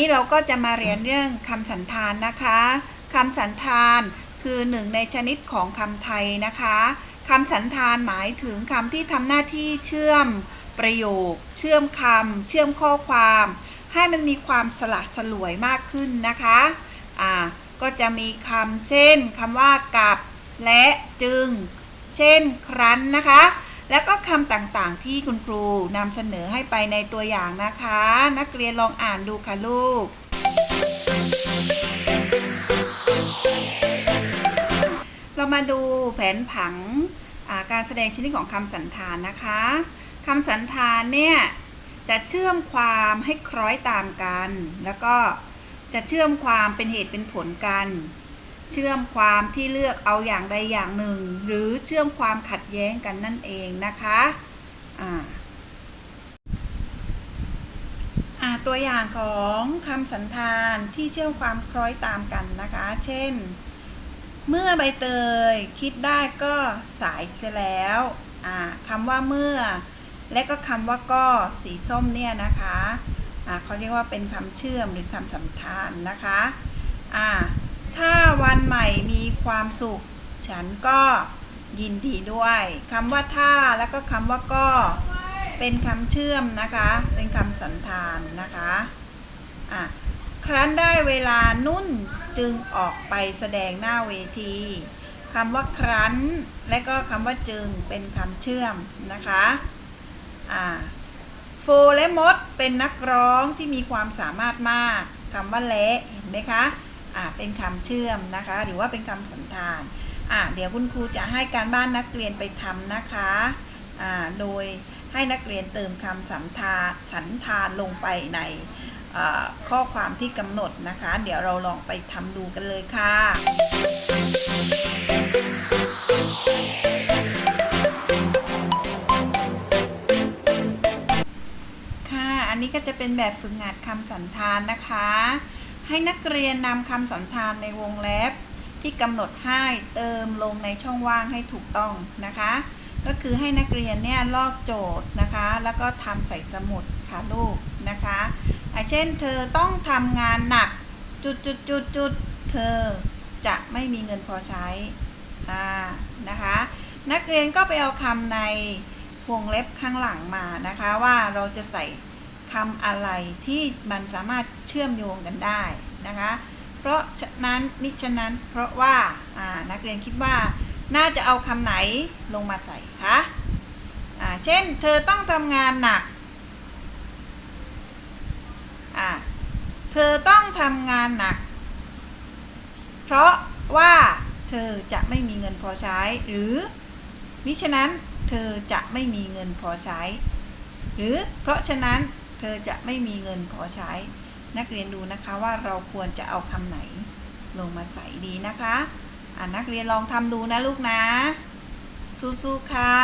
นี้เราก็จะมาเรียนเรื่องคำสันธานนะคะคำสันธานคือหนึ่งในชนิดของคำไทยนะคะคำสันธานหมายถึงคำที่ทำหน้าที่เชื่อมประโยค เชื่อมคำเชื่อมข้อความ ให้มันมีความสละสลวยมากขึ้นนะคะอ่าก็จะมีคำเช่นคำว่ากับ และจึง เช่น ครั้นนะคะ แล้วก็คำต่างๆที่คุณครูนำเสนอให้ไปในตัวอย่างนะคะ นักเรียนลองอ่านดูค่ะลูก เรามาดูแผนผังาการแสดงชนิดของคำสันธานนะคะคำสันธานเนี่ยจะเชื่อมความให้คล้อยตามกัน แล้วก็จะเชื่อมความเป็นเหตุเป็นผลกัน เชื่อมความที่เลือกเอาอย่างใดอย่างหนึ่ง หรือเชื่อมความขัดแย้งกันนั่นเองนะคะอ่าอ่าตัวอย่างของคำสันธานที่เชื่อมความคล้อยตามกันนะคะ เช่น เมื่อใบเตยคิดได้ก็สายเสียแล้วอ่าคำว่าเมื่อ และก็คำว่าก็สีส้มเนี่ยนะคะอ่าเขาเรียกว่าเป็นคำเชื่อมหรือคำสัมทานนะคะอ่า ถ้าวันใหม่มีความสุข ฉันก็ยินดีด้วยคำว่าถ้าแล้วก็คำว่าก็ เป็นคำเชื่อมนะคะ เป็นคำสันธานนะคะอะครั้นได้เวลานุ่นจึงออกไปแสดงหน้าเวทีคำว่าครั้น และก็คำว่าจึงเป็นคำเชื่อมนะคะอ่าโฟและมดเป็นนักร้องที่มีความสามารถมากคำว่าและเห็นไหมคะ อ่าเป็นคำเชื่อมนะคะ หรือว่าเป็นคำสันธานอ่าเดี๋ยวคุณครูจะให้การบ้านนักเรียนไปทำนะคะอ่าโดยให้นักเรียนเติมคำสันธาสันธานลงไปในข้อความที่กำหนดนะคะ เดี๋ยวเราลองไปทำดูกันเลยค่ะค่ะอันนี้ก็จะเป็นแบบฝึกหัดคำสันธานนะคะ ให้นักเรียนนำคำสันธานในวงเล็บ ที่กำหนดให้เติมลงในช่องว่างให้ถูกต้องนะคะ ก็คือให้นักเรียนเนี่ยลอกโจทย์นะคะ แล้วก็ทำใส่สมุดค่ะลูกนะคะเช่น เธอต้องทำงานหนักจุดจุดจุดจุดเธอจะไม่มีเงินพอใช้อ่านะคะ นักเรียนก็ไปเอาคำในวงเล็บข้างหลังมานะคะว่าเราจะใส่ คำอะไรที่มันสามารถเชื่อมโยงกันได้นะคะ เพราะฉะนั้นนิฉะนั้นเพราะว่าานักเรียนคิดว่าน่าจะเอาคำไหนลงมาใส่คะเช่น เธอต้องทำงานหนักเธอต้องทำงานหนัก เพราะว่าเธอจะไม่มีเงินพอใช้ หรือมิฉะนั้นเธอจะไม่มีเงินพอใช้ หรือเพราะฉะนั้น เธอจะไม่มีเงินพอใช้ นักเรียนดูนะคะว่าเราควรจะเอาคำไหน ลงมาใส่ดีนะคะอ่านักเรียนลองทำดูนะลูกนะ สู้ๆค่ะ